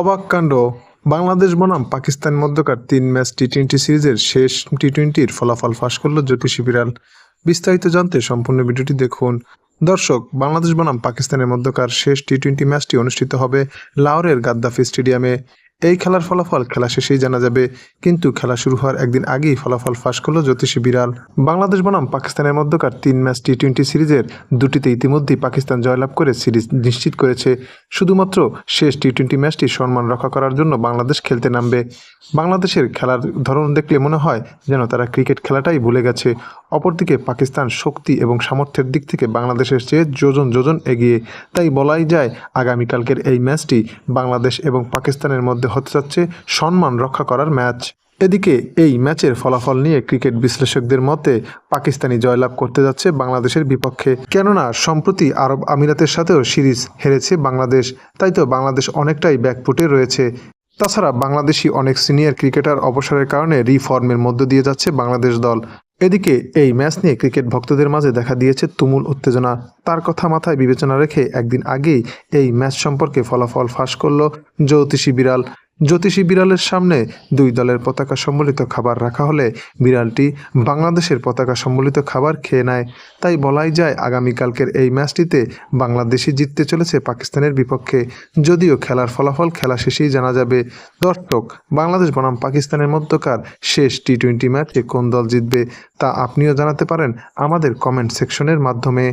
অবাক কাণ্ড। বাংলাদেশ, বনাম, পাকিস্তান মধ্যকার তিন ম্যাচ টি টোয়েন্টি সিরিজের শেষ টি টোয়েন্টির ফলাফল ফাঁস করল জ্যোতিষী বিড়াল। বিস্তারিত জানতে সম্পূর্ণ ভিডিওটি দেখুন। দর্শক, বাংলাদেশ, বনাম, পাকিস্তানের মধ্যকার শেষ টি টোয়েন্টি ম্যাচটি অনুষ্ঠিত হবে লাহোরের গাদ্দাফি স্টেডিয়ামে। এই খেলার ফলাফল খেলা শেষেই জানা যাবে, কিন্তু খেলা শুরু হওয়ার একদিন আগেই ফলাফল ফাঁস করল জ্যোতিষী বিড়াল। বাংলাদেশ বনাম পাকিস্তানের মধ্যকার তিন ম্যাচ টি টোয়েন্টি সিরিজের দুটিতে ইতিমধ্যেই পাকিস্তান জয়লাভ করে সিরিজ নিশ্চিত করেছে। শুধুমাত্র শেষ টি টোয়েন্টি ম্যাচটি সম্মান রক্ষা করার জন্য বাংলাদেশ খেলতে নামবে। বাংলাদেশের খেলার ধরন দেখলে মনে হয় যেন তারা ক্রিকেট খেলাটাই ভুলে গেছে। অপরদিকে পাকিস্তান শক্তি এবং সামর্থ্যের দিক থেকে বাংলাদেশের চেয়ে যোজন যোজন এগিয়ে। তাই বলাই যায়, আগামীকালকের এই ম্যাচটি বাংলাদেশ এবং পাকিস্তানের মধ্যে হতে যাচ্ছে সম্মান রক্ষা করার ম্যাচ। এদিকে এই ম্যাচের ফলাফল নিয়ে ক্রিকেট বিশ্লেষকদের মতে পাকিস্তানি জয়লাভ করতে যাচ্ছে বাংলাদেশের বিপক্ষে। কেননা, সম্প্রতি আরব আমিরাতের সাথেও সিরিজ হেরেছে বাংলাদেশ, তাই তো বাংলাদেশ অনেকটাই ব্যাকফুটে রয়েছে। তাছাড়া বাংলাদেশি অনেক সিনিয়র ক্রিকেটার অবসরের কারণে রিফর্মের মধ্য দিয়ে যাচ্ছে বাংলাদেশ দল। এদিকে এই ম্যাচ নিয়ে ক্রিকেট ভক্তদের মাঝে দেখা দিয়েছে তুমুল উত্তেজনা। তার কথা মাথায় বিবেচনা রেখে একদিন আগেই এই ম্যাচ সম্পর্কে ফলাফল ফাঁস করল জ্যোতিষী বিড়াল। জ্যোতিষী বিড়ালের সামনে দুই দলের পতাকা সম্বলিত খাবার রাখা হলে বিড়ালটি বাংলাদেশের পতাকা সম্বলিত খাবার খেয়ে নেয়। তাই বলাই যায়, আগামীকালকের এই ম্যাচটিতে বাংলাদেশই জিততে চলেছে পাকিস্তানের বিপক্ষে। যদিও খেলার ফলাফল খেলা শেষেই জানা যাবে, দর্শক, বাংলাদেশ বনাম পাকিস্তানের মধ্যকার শেষ টি টোয়েন্টি ম্যাচে কোন দল জিতবে তা আপনিও জানাতে পারেন আমাদের কমেন্ট সেকশনের মাধ্যমে।